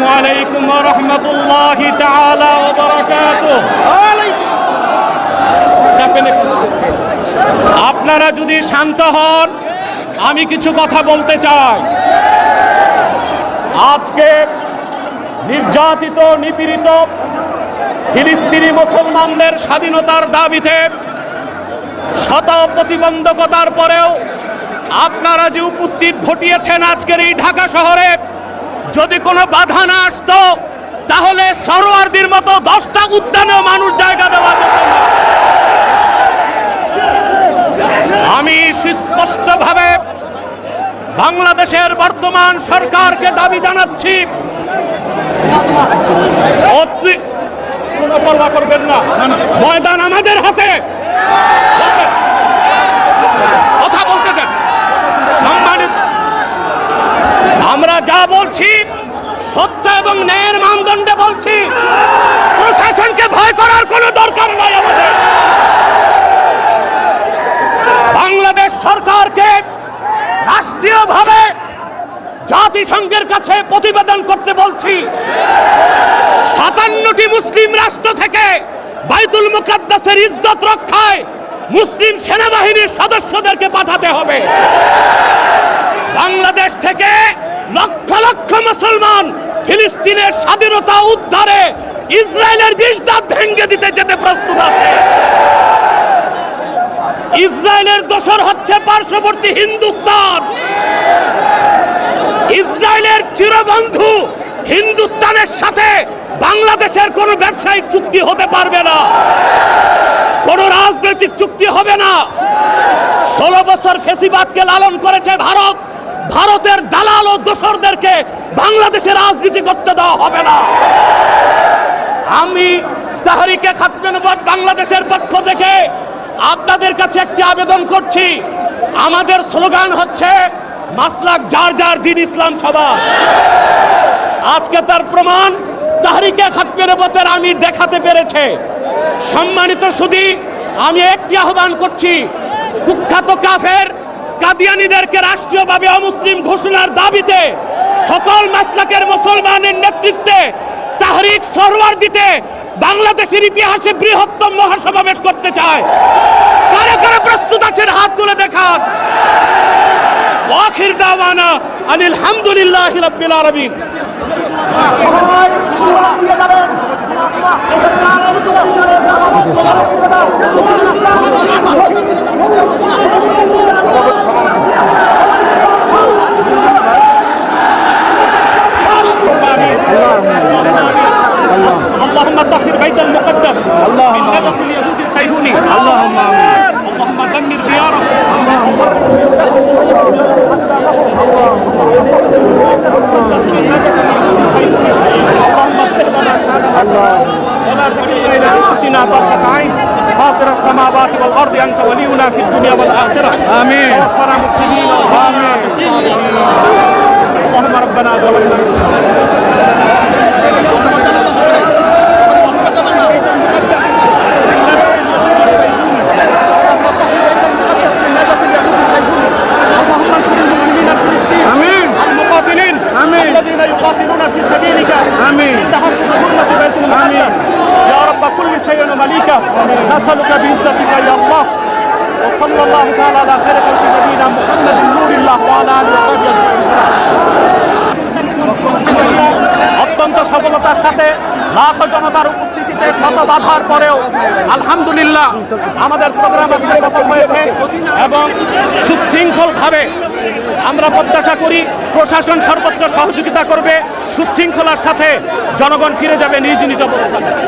السلام عليكم ورحمة الله تعالى وبركاته চাপেন একটু। আপনারা যদি শান্ত হন আমি কিছু কথা বলতে চাই আজকে নির্যাতিত নিপীড়িত ফিলিস্তিনি মুসলমানদের স্বাধীনতার দাবিতে শত প্রতিবন্ধকতার পরেও আপনারা যে উপস্থিত ঘটিয়েছেন আজকের এই ঢাকা শহরে যদি কোনো বাধা না আসতো তাহলে সরোয়ারদের মতো দশটা উদ্যানেও মানুষ জায়গা দেওয়া যেত। আমি সুস্পষ্টভাবে বাংলাদেশের বর্তমান সরকারকে দাবি জানাচ্ছি ময়দান আমাদের হাতে বসেন। কথা বলতে দেন সম্মানিত আমরা যা বলছি, সত্য এবং ন্যায়ের মানদণ্ডে বলছি, প্রশাসনকে ভয় করার কোনো দরকার নাই আমাদের। বাংলাদেশ সরকারকে রাষ্ট্রীয়ভাবে জাতিসংঘের কাছে প্রতিবেদন করতে বলছি। সাতান্নটি মুসলিম রাষ্ট্র থেকে বাইতুল মুকাদ্দাসের ইজ্জত রক্ষায় মুসলিম সেনাবাহিনীর সদস্যদেরকে পাঠাতে হবে। বাংলাদেশ থেকে লক্ষ লক্ষ মুসলমান ফিলিস্তিনের স্বাধীনতা উদ্ধারে ইসরায়েলের বিষ দাঁত ভেঙে দিতে যেতে প্রস্তুত আছে। ইসরায়েলের দোসর হচ্ছে পার্শ্ববর্তী হিন্দুস্তান। ইসরায়েলের চিরবন্ধু হিন্দুস্তানের সাথে বাংলাদেশের কোনো ব্যবসায়িক চুক্তি হতে পারবে না। কোনো রাজনৈতিক চুক্তি হবে না। ষোলো বছর ফেসিবাদকে লালন করেছে ভারত। ভারতের দালাল ও দোসরদেরকে বাংলাদেশে রাজনীতি করতে দেওয়া হবে না। আমি তাহারিকে খাতমেনবাদ বাংলাদেশের পক্ষ থেকে আপনাদের কাছে একটি আবেদন করছি। আমাদের স্লোগান হচ্ছে, মাসলাক যার যার দিন ইসলাম সভা আজকে তার প্রমাণ তাহারিকে খাতমেনবাদের আমি দেখাতে পেরেছে। সম্মানিত সুদী আমি একটি আহ্বান করছি কুখ্যাত কাফের কাদিয়ানিদেরকে রাষ্ট্রীয়ভাবে অমুসলিম ঘোষণার দাবিতে সকল মাসলাকের মুসলমানের নেতৃত্বে তাহরিক সরওয়ার দিতে বাংলাদেশের ইতিহাসে বৃহত্তম মহাসমাবেশ করতে চায়। কারা প্রস্তুত আছেন হাত তুলে দেখান। ওয়াখির দাওয়ানা আনিল হামদুলিল্লাহ রাব্বিল আলামিন। اللهم طهر بيت المقدس من نجس اليهود الصهيوني اللهم اللهم دمر ديارهم اللهم السماوات والأرض أنت ولينا في الدنيا والآخرة. آمين. توفنا مسلمين. آمين. اللهم ربنا ظلمنا. وصلى الله تعالى على خير خلق نبينا محمد نور الله وعلى آله وصحبه أجمعين অত্যন্ত সফলতার সাথে লাখো জনতার উপস্থিতিতে শত বাধার পরেও আলহামদুলিল্লাহ আমাদের প্রোগ্রাম আজকে সফল হয়েছে এবং সুশৃঙ্খলভাবে আমরা প্রত্যাশা করি প্রশাসন সর্বোচ্চ সহযোগিতা করবে সুশৃঙ্খলার সাথে জনগণ ফিরে যাবে নিজ নিজ অবস্থানে